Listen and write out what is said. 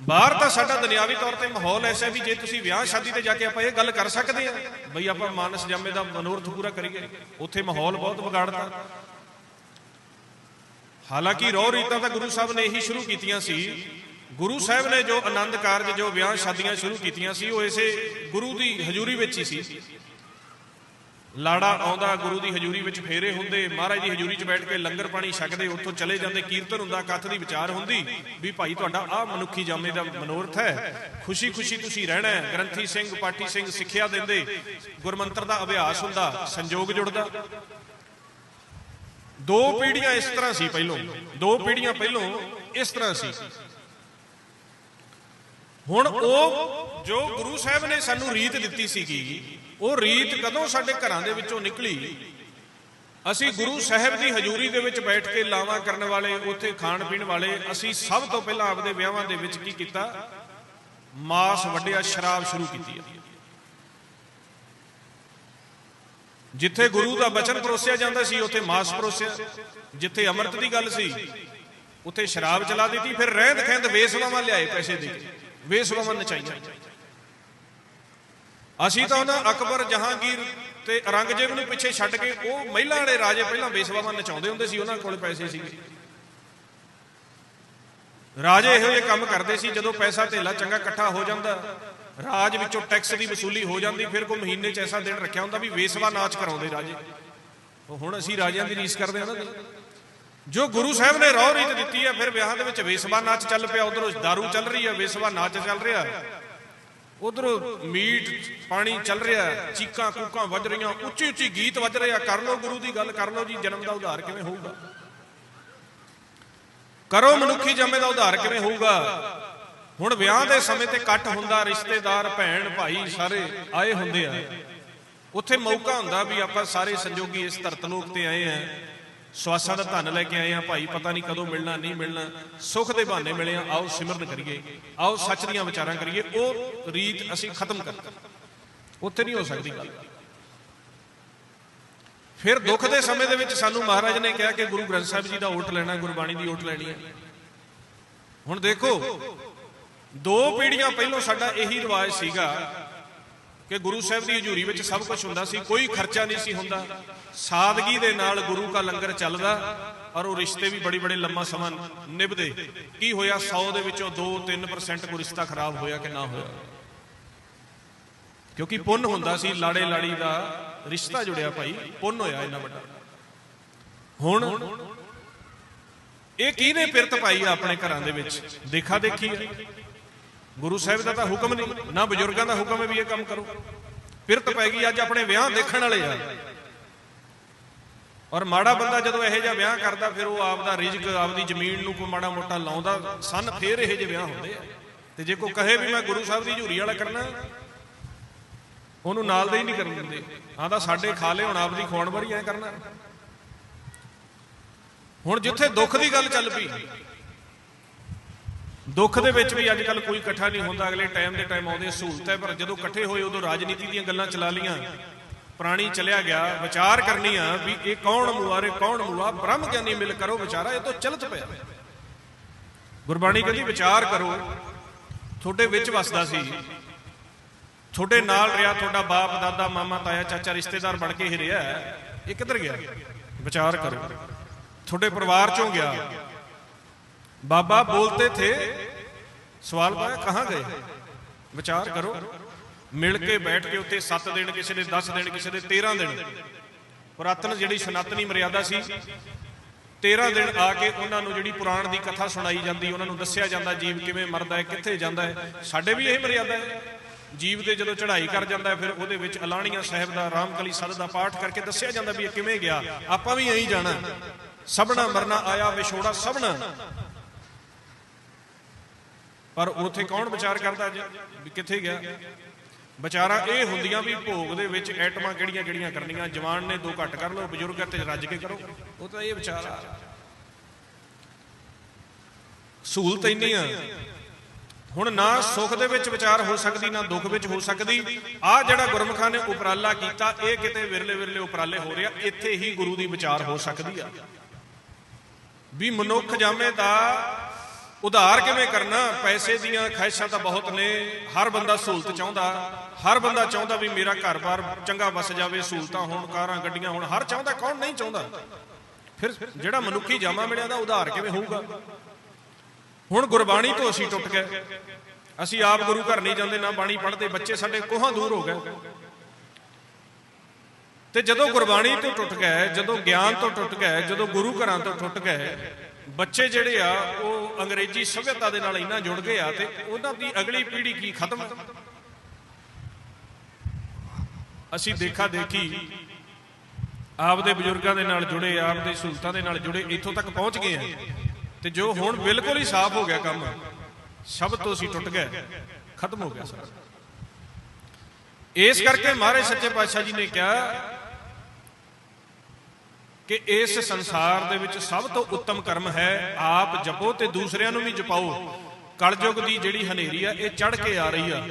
ਬਾਹਰ ਤਾਂ ਸਾਡਾ ਦੁਨਿਆਵੀ ਤੌਰ ਤੇ ਮਾਹੌਲ ਐਸਾ ਵੀ ਜੇ ਤੁਸੀਂ ਵਿਆਹ ਸ਼ਾਦੀ ਤੇ ਜਾ ਕੇ ਆਪਾਂ ਇਹ ਗੱਲ ਕਰ ਸਕਦੇ ਆ ਬਈ ਆਪਾਂ ਮਾਨਸ ਜਾਮੇ ਦਾ ਮਨੋਰਥ ਪੂਰਾ ਕਰੀਏ, ਉੱਥੇ ਮਾਹੌਲ ਬਹੁਤ ਵਿਗਾੜਦਾ ਹਾਲਾਂਕਿ ਰੋਹ ਰੀਤਾਂ ਤਾਂ ਗੁਰੂ ਸਾਹਿਬ ਨੇ ਇਹੀ ਸ਼ੁਰੂ ਕੀਤੀਆਂ ਸੀ। ਗੁਰੂ ਸਾਹਿਬ ਨੇ ਜੋ ਆਨੰਦ ਕਾਰਜ, ਜੋ ਵਿਆਹ ਸ਼ਾਦੀਆਂ ਸ਼ੁਰੂ ਕੀਤੀਆਂ ਸੀ, ਉਹ ਇਸੇ ਗੁਰੂ ਦੀ ਹਜ਼ੂਰੀ ਵਿੱਚ ਹੀ ਸੀ। ਲਾੜਾ ਆਉਂਦਾ, ਗੁਰੂ ਦੀ ਹਜ਼ੂਰੀ ਵਿੱਚ ਫੇਰੇ ਹੁੰਦੇ, ਮਹਾਰਾਜ ਦੀ ਹਜ਼ੂਰੀ 'ਚ ਬੈਠ ਕੇ ਲੰਗਰ ਪਾਣੀ ਛਕਦੇ, ਉੱਥੋਂ ਚਲੇ ਜਾਂਦੇ, ਕੀਰਤਨ ਹੁੰਦਾ, ਕੱਥ ਦੀ ਵਿਚਾਰ ਹੁੰਦੀ, ਵੀ ਭਾਈ ਤੁਹਾਡਾ ਆਹ ਮਨੁੱਖੀ ਜਾਮੇ ਦਾ ਮਨੋਰਥ ਹੈ। ਖੁਸ਼ੀ ਖੁਸ਼ੀ ਤੁਸੀਂ ਰਹਿਣਾ ਹੈ, ਗ੍ਰੰਥੀ ਸਿੰਘ, ਪਾਠੀ ਸਿੰਘ ਸਿੱਖਿਆ ਦਿੰਦੇ, ਗੁਰਮੰਤਰ ਦਾ ਅਭਿਆਸ ਹੁੰਦਾ, ਸੰਜੋਗ ਜੁੜਦਾ। ਦੋ ਪੀੜ੍ਹੀਆਂ ਇਸ ਤਰ੍ਹਾਂ ਸੀ ਪਹਿਲੋਂ, ਦੋ ਪੀੜ੍ਹੀਆਂ ਪਹਿਲੋਂ ਇਸ ਤਰ੍ਹਾਂ ਸੀ। ਹੁਣ ਉਹ ਜੋ ਗੁਰੂ ਸਾਹਿਬ ਨੇ ਸਾਨੂੰ ਰੀਤ ਦਿੱਤੀ ਸੀਗੀ, ਉਹ ਰੀਤ ਕਦੋਂ ਸਾਡੇ ਘਰਾਂ ਦੇ ਵਿੱਚੋਂ ਨਿਕਲੀ? ਅਸੀਂ ਗੁਰੂ ਸਾਹਿਬ ਦੀ ਹਜ਼ੂਰੀ ਦੇ ਵਿੱਚ ਬੈਠ ਕੇ ਲਾਵਾ ਕਰਨ ਵਾਲੇ, ਉੱਥੇ ਖਾਣ ਪੀਣ ਵਾਲੇ, ਅਸੀਂ ਸਭ ਤੋਂ ਪਹਿਲਾਂ ਆਪਦੇ ਵਿਆਹਾਂ ਦੇ ਵਿੱਚ ਕੀ ਕੀਤਾ? ਮਾਸ ਵੱਡਿਆ ਸ਼ਰਾਬ ਸ਼ੁਰੂ ਕੀਤੀ ਹੈ ਜਿੱਥੇ ਗੁਰੂ ਦਾ ਬਚਨ ਪਰੋਸਿਆ ਜਾਂਦਾ ਸੀ, ਉੱਥੇ ਮਾਸ ਪਰੋਸਿਆ। ਜਿੱਥੇ ਅੰਮ੍ਰਿਤ ਦੀ ਗੱਲ ਸੀ, ਉੱਥੇ ਸ਼ਰਾਬ ਚਲਾ ਦਿੱਤੀ, ਫਿਰ ਰਹਿੰਦ ਖੈਂਦ ਵੇਸਵਾਵਾਂ ਲਿਆਏ ਪੈਸੇ ਦੇ ਕੇ। ਵੇਸਵਾਵਾਂ ਨਚਾਈਆਂ ਅਸੀਂ ਤਾਂ ਉਹਨਾਂ ਅਕਬਰ ਜਹਾਂਗੀਰ ਤੇ ਔਰੰਗਜ਼ੇਬ ਨੂੰ ਪਿੱਛੇ ਛੱਡ ਕੇ ਉਹ ਮਹਿਲਾ ਵਾਲੇ ਰਾਜੇ ਪਹਿਲਾਂ ਵੇਸਵਾਵਾਂ ਨਚਾਉਂਦੇ ਹੁੰਦੇ ਸੀ, ਉਹਨਾਂ ਕੋਲ ਪੈਸੇ ਸੀਗੇ। ਰਾਜੇ ਇਹੋ ਜਿਹੇ ਕੰਮ ਕਰਦੇ ਸੀ, ਜਦੋਂ ਪੈਸਾ ਧੇਲਾ ਚੰਗਾ ਇਕੱਠਾ ਹੋ ਜਾਂਦਾ, ਰਾਜ ਵਿੱਚੋਂ ਟੈਕਸ ਦੀ ਵਸੂਲੀ ਹੋ ਜਾਂਦੀ, ਫਿਰ ਕੋਈ ਮਹੀਨੇ 'ਚ ਐਸਾ ਦਿਨ ਰੱਖਿਆ ਹੁੰਦਾ ਵੀ ਵੇਸਵਾ ਨਾਚ ਕਰਾਉਂਦੇ ਰਾਜੇ। ਹੁਣ ਅਸੀਂ ਰਾਜਿਆਂ ਦੀ ਰੀਸ ਕਰਦੇ ਹਾਂ ਨਾ ਜੋ ਗੁਰੂ ਸਾਹਿਬ ਨੇ ਰੌ ਰੀਤ ਦਿੱਤੀ ਹੈ ਫਿਰ ਵਿਆਹ ਦੇ ਵਿੱਚ ਵੇਸਵਾ ਨਾਚ ਚੱਲ ਪਿਆ, ਉਧਰੋਂ दारू ਚੱਲ ਰਹੀ ਹੈ ਵੇਸਵਾ ਨਾਚ ਚੱਲ ਰਿਹਾ। ਉਧਰੋਂ ਮੀਟ, ਪਾਣੀ ਚੱਲ ਰਿਹਾ, ਚੀਕਾਂ ਕੂਕਾਂ ਵੱਜ ਰਹੀਆਂ ਉੱਚੀ ਉੱਚੀ ਗੀਤ ਵੱਜ ਰਿਹਾ ਕਰ ਲਓ ਗੁਰੂ ਦੀ ਗੱਲ, ਕਰ ਲਓ ਜੀ, ਜਨਮ ਦਾ ਉਧਾਰ ਕਿਵੇਂ ਹੋਊਗਾ? ਕਰੋ ਮਨੁੱਖੀ ਜੰਮੇ ਦਾ ਉਧਾਰ ਕਿਵੇਂ ਹੋਊਗਾ? ਹੁਣ ਵਿਆਹ ਦੇ ਸਮੇਂ ਤੇ ਇਕੱਠ ਹੁੰਦਾ, ਰਿਸ਼ਤੇਦਾਰ, ਭੈਣ, ਭਾਈ ਸਾਰੇ ਆਏ ਹੁੰਦੇ ਆ। ਉੱਥੇ ਮੌਕਾ ਹੁੰਦਾ ਵੀ ਆਪਾਂ ਸਾਰੇ ਸੰਜੋਗੀ ਇਸ ਧਰਤ ਲੋਕ ਤੇ ਆਏ ਆ। ਸਵਾਸਾਂ ਦਾ ਧਨ ਲੈ ਕੇ ਆਏ ਆ ਭਾਈ, ਪਤਾ ਨਹੀਂ ਕਦੋਂ ਮਿਲਣਾ, ਨਹੀਂ ਮਿਲਣਾ, ਸੁੱਖ ਦੇ ਬਹਾਨੇ ਮਿਲੇ ਆ ਆਓ ਸਿਮਰਨ ਕਰੀਏ, ਆਓ ਸੱਚ ਦੀਆਂ ਵਿਚਾਰਾਂ ਕਰੀਏ, ਉਹ ਰੀਤ ਅਸੀਂ ਖਤਮ ਕਰ ਉੱਥੇ ਨਹੀਂ ਹੋ ਸਕਦੀ ਗੱਲ। ਫਿਰ ਦੁੱਖ ਦੇ ਸਮੇਂ ਦੇ ਵਿੱਚ ਸਾਨੂੰ ਮਹਾਰਾਜ ਨੇ ਕਿਹਾ ਕਿ ਗੁਰੂ ਗ੍ਰੰਥ ਸਾਹਿਬ ਜੀ ਦਾ ਓਟ ਲੈਣਾ, ਗੁਰਬਾਣੀ ਦੀ ਓਟ ਲੈਣੀ ਹੈ। ਹੁਣ ਦੇਖੋ, ਦੋ ਪੀੜ੍ਹੀਆਂ ਪਹਿਲਾਂ ਸਾਡਾ ਇਹੀ ਰਿਵਾਜ ਸੀਗਾ ਕਿ ਗੁਰੂ ਸਾਹਿਬ ਦੀ ਹਜ਼ੂਰੀ ਵਿੱਚ ਸਭ ਕੁਝ ਹੁੰਦਾ ਸੀ, ਕੋਈ ਖਰਚਾ ਨਹੀਂ ਸੀ ਹੁੰਦਾ। ਸਾਦਗੀ ਦੇ ਨਾਲ ਗੁਰੂ ਦਾ ਲੰਗਰ ਚੱਲਦਾ ਔਰ ਉਹ ਰਿਸ਼ਤੇ ਵੀ ਬੜੀ ਬੜੇ ਲੰਮਾ ਸਮਾਂ ਨਿਭਦੇ। ਕੀ ਹੋਇਆ? 100 ਦੇ ਵਿੱਚੋਂ 2-3% ਕੋਈ ਰਿਸ਼ਤਾ ਖਰਾਬ ਹੋਇਆ ਕਿ ਨਾ ਹੋਇਆ? ਕਿਉਂਕਿ ਪੁੰਨ ਹੁੰਦਾ ਸੀ, ਲਾੜੇ ਲਾੜੀ ਦਾ ਰਿਸ਼ਤਾ ਜੁੜਿਆ ਭਾਈ, ਪੁੰਨ ਹੋਇਆ ਇੰਨਾ ਵੱਡਾ। ਹੁਣ ਇਹ ਕਿਹਨੇ ਪਿਰਤ ਪਾਈ ਆਪਣੇ ਘਰਾਂ ਦੇ ਵਿੱਚ? ਦੇਖਾ ਦੇਖੀ ਗੁਰੂ ਸਾਹਿਬ ਦਾ ਤਾਂ ਹੁਕਮ ਨਹੀਂ, ਨਾ ਬਜ਼ੁਰਗਾਂ ਦਾ ਹੁਕਮ ਹੈ ਵੀ ਇਹ ਕੰਮ ਕਰੋ। ਪਿਰਤ ਪੈ ਗਈ ਅੱਜ ਆਪਣੇ ਵਿਆਹ ਦੇਖਣ ਵਾਲੇ ਆ। ਔਰ ਮਾੜਾ ਬੰਦਾ ਜਦੋਂ ਇਹੋ ਜਿਹਾ ਵਿਆਹ ਕਰਦਾ, ਫਿਰ ਉਹ ਆਪ ਦਾ ਰਿਜ਼ਕ, ਆਪਦੀ ਜ਼ਮੀਨ ਨੂੰ ਕੋਈ ਮਾੜਾ ਮੋਟਾ ਲਾਉਂਦਾ, ਸਨ ਫੇਰ ਇਹੋ ਜਿਹੇ ਵਿਆਹ ਹੁੰਦੇ ਆ। ਤੇ ਜੇ ਕੋਈ ਕਹੇ ਵੀ ਮੈਂ ਗੁਰੂ ਸਾਹਿਬ ਦੀ ਝੂਰੀ ਵਾਲਾ ਕਰਨਾ, ਉਹਨੂੰ ਨਾਲ ਦੇ ਹੀ ਨਹੀਂ ਕਰਨ ਦਿੰਦੇ। ਆਂਦਾ ਸਾਡੇ ਖਾ ਲੈ ਹੁਣ ਆਪਦੀ ਖਵਾਉਣ ਵਾਰੀ ਐ ਕਰਨਾ। ਹੁਣ ਜਿੱਥੇ ਦੁੱਖ ਦੀ ਗੱਲ ਚੱਲ ਪਈ ਦੁੱਖ ਦੇ ਵਿੱਚ ਵੀ ਅੱਜ ਕੱਲ ਕੋਈ ਇਕੱਠਾ ਨਹੀਂ ਹੁੰਦਾ। ਅਗਲੇ ਟਾਈਮ ਦੇ ਟਾਈਮ ਆਉਂਦੇ ਸਹੂਲਤਾਂ ਪਰ ਜਦੋਂ ਇਕੱਠੇ ਹੋਏ ਉਦੋਂ ਰਾਜਨੀਤੀ ਦੀਆਂ ਗੱਲਾਂ ਚਲਾ ਲੀਆਂ ਪ੍ਰਾਣੀ ਚਲਿਆ ਗਿਆ, ਵਿਚਾਰ ਕਰਨੀ ਆ ਵੀ ਇਹ ਕੌਣ ਮੁਆਰੇ ਕੌਣ ਮੁਆ ਬ੍ਰਹਮ ਗਿਆਨੀ ਮਿਲ ਕਰੋ, ਵਿਚਾਰਾ ਇਹ ਤੋਂ ਚਲਤ ਪਿਆ। ਗੁਰਬਾਣੀ ਕਹਿੰਦੀ, ਵਿਚਾਰ ਕਰੋ, ਤੁਹਾਡੇ ਵਿੱਚ ਵਸਦਾ ਸੀ। ਤੁਹਾਡੇ ਨਾਲ ਰਿਹਾ, ਤੁਹਾਡਾ ਬਾਪ, ਦਾਦਾ, ਮਾਮਾ, ਤਾਇਆ, ਚਾਚਾ, ਰਿਸ਼ਤੇਦਾਰ ਬਣ ਕੇ ਹੀ ਰਿਹਾ। ਇਹ ਕਿੱਧਰ ਗਿਆ? ਵਿਚਾਰ ਕਰੋ। ਤੁਹਾਡੇ ਪਰਿਵਾਰ ਚੋਂ ਗਿਆ। ਬਾਬਾ ਬੋਲਤੇ ਥੇ। ਸਵਾਲ ਪਾਇਆ, ਕਹਾਂ ਗਏ? ਵਿਚਾਰ ਕਰੋ। ਮਿਲ ਕੇ ਬੈਠ ਕੇ ਉੱਤੇ 7 ਦਿਨ, ਕਿਸੇ ਦੇ 10 ਦਿਨ, ਕਿਸੇ ਦੇ 13 ਦਿਨ। ਪੁਰਾਤਨ ਜਿਹੜੀ ਸਨਾਤਨੀ ਮਰਿਆਦਾ ਸੀ 13 ਦਿਨ ਆ ਕੇ ਉਹਨਾਂ ਨੂੰ ਜਿਹੜੀ ਪੁਰਾਣ ਦੀ ਕਥਾ ਸੁਣਾਈ ਜਾਂਦੀ, ਉਹਨਾਂ ਨੂੰ ਦੱਸਿਆ ਜਾਂਦਾ, ਜੀਵ ਕਿਵੇਂ ਮਰਦਾ ਹੈ, ਕਿੱਥੇ ਜਾਂਦਾ ਹੈ। ਸਾਡੇ ਵੀ ਇਹ ਮਰਿਆਦਾ ਹੈ। ਜੀਵ ਤੇ ਜਦੋਂ ਚੜ੍ਹਾਈ ਕਰ ਜਾਂਦਾ ਫਿਰ ਉਹਦੇ ਵਿੱਚ ਅਲਾਣੀਆਂ ਸਾਹਿਬ ਦਾ ਰਾਮਕਲੀ ਸਦ ਦਾ ਪਾਠ ਕਰਕੇ ਦੱਸਿਆ ਜਾਂਦਾ ਵੀ ਇਹ ਕਿਵੇਂ ਗਿਆ। ਆਪਾਂ ਵੀ ਐਂ ਜਾਣਾ। ਸਭਨਾ ਮਰਨਾ ਆਇਆ, ਵਿਛੋੜਾ ਸਭਨਾ ਪਰ ਉੱਥੇ ਕੌਣ ਵਿਚਾਰ ਕਰਦਾ ਅੱਜ ਕਿੱਥੇ ਗਿਆ? ਵਿਚਾਰਾ ਇਹ ਹੁੰਦੀਆਂ ਵੀ ਭੋਗ ਦੇ ਵਿੱਚ ਐਟਮਾਂ ਕਿਹੜੀਆਂ ਕਿਹੜੀਆਂ ਕਰਨੀਆਂ? ਜਵਾਨ ਨੇ ਦੋ ਘੱਟ ਕਰ ਲਓ, ਬਜ਼ੁਰਗ ਤੇ ਰੱਜ ਕੇ ਕਰੋ। ਉਹ ਤਾਂ ਇਹ ਵਿਚਾਰਾ ਸਹੂਲਤ ਇੰਨੀ ਆ ਹੁਣ ਨਾ ਸੁੱਖ ਦੇ ਵਿੱਚ ਵਿਚਾਰ ਹੋ ਸਕਦੀ, ਨਾ ਦੁੱਖ ਵਿੱਚ ਹੋ ਸਕਦੀ। ਆ ਜਿਹੜਾ ਗੁਰਮਖਾਂ ਨੇ ਉਪਰਾਲਾ ਕੀਤਾ, ਇਹ ਕਿਤੇ ਵਿਰਲੇ ਵਿਰਲੇ ਉਪਰਾਲੇ ਹੋ ਰਿਹਾ, ਇੱਥੇ ਹੀ ਗੁਰੂ ਦੀ ਵਿਚਾਰ ਹੋ ਸਕਦੀ ਆ। ਵੀ ਮਨੁੱਖ ਜਾਮੇ ਦਾ ਉਧਾਰ ਕਿਵੇਂ ਕਰਨਾ? ਪੈਸੇ ਦੀਆਂ ਖਾਹਿਸ਼ਾਂ ਤਾਂ ਬਹੁਤ ਨੇ। ਹਰ ਬੰਦਾ ਸਹੂਲਤ ਚਾਹੁੰਦਾ। ਹਰ ਬੰਦਾ ਚਾਹੁੰਦਾ ਵੀ ਮੇਰਾ ਘਰ-ਬਾਰ ਚੰਗਾ ਵਸ ਜਾਵੇ, ਸਹੂਲਤਾਂ ਹੋਣ, ਕਾਰਾਂ, ਗੱਡੀਆਂ ਹੋਣ। ਹਰ ਚਾਹੁੰਦਾ, ਕੌਣ ਨਹੀਂ ਚਾਹੁੰਦਾ? ਫਿਰ ਜਿਹੜਾ ਮਨੁੱਖੀ ਜਾਮਾ ਮਿਲਿਆ ਦਾ ਉਧਾਰ ਕਿਵੇਂ ਹੋਊਗਾ? ਹੁਣ ਗੁਰਬਾਣੀ ਤੋਂ ਅਸੀਂ ਟੁੱਟ ਗਏ। ਅਸੀਂ ਆਪ ਗੁਰੂ ਘਰ ਨਹੀਂ ਜਾਂਦੇ, ਨਾ ਬਾਣੀ ਪੜ੍ਹਦੇ। ਬੱਚੇ ਸਾਡੇ ਕੋਹਾਂ ਦੂਰ ਹੋ ਗਏ। ਤੇ ਜਦੋਂ ਗੁਰਬਾਣੀ ਤੋਂ ਟੁੱਟ ਗਏ, ਜਦੋਂ ਗਿਆਨ ਤੋਂ ਟੁੱਟ ਗਏ, ਜਦੋਂ ਗੁਰੂ ਘਰਾਂ ਤੋਂ ਟੁੱਟ ਗਏ, ਬੱਚੇ ਜਿਹੜੇ ਆ, ਉਹ ਅੰਗਰੇਜ਼ੀ ਸਭਿਅਤਾ ਦੇ ਨਾਲ ਇੰਨਾ ਜੁੜ ਗਏ ਆ ਤੇ ਉਹਨਾਂ ਦੀ ਅਗਲੀ ਪੀੜ੍ਹੀ ਕੀ ਖਤਮ? ਅਸੀਂ ਦੇਖਾ ਦੇਖੀ ਆਪਦੇ ਬਜ਼ੁਰਗਾਂ ਦੇ ਨਾਲ ਜੁੜੇ, ਆਪਦੇ ਸਹੂਲਤਾਂ ਦੇ ਨਾਲ ਜੁੜੇ, ਇੱਥੋਂ ਤੱਕ ਪਹੁੰਚ ਗਏ ਆ। ਤੇ ਜੋ ਹੁਣ ਬਿਲਕੁਲ ਹੀ ਸਾਫ਼ ਹੋ ਗਿਆ ਕੰਮ, ਸਭ ਤੋਂ ਅਸੀਂ ਟੁੱਟ ਗਏ, ਖਤਮ ਹੋ ਗਿਆ ਸਾਰਾ। ਇਸ ਕਰਕੇ ਮਹਾਰਾਜ ਸੱਚੇ ਪਾਤਸ਼ਾਹ ਜੀ ਨੇ ਕਿਹਾ ਕਿ ਇਸ ਸੰਸਾਰ ਦੇ ਵਿੱਚ ਸਭ ਤੋਂ ਉੱਤਮ ਕਰਮ ਹੈ ਆਪ ਜਪੋ ਤੇ ਦੂਸਰਿਆਂ ਨੂੰ ਵੀ ਜਪਾਓ। ਕਲਯੁਗ ਦੀ ਜਿਹੜੀ ਹਨੇਰੀ ਆ, ਇਹ ਚੜ ਕੇ ਆ ਰਹੀ ਆ।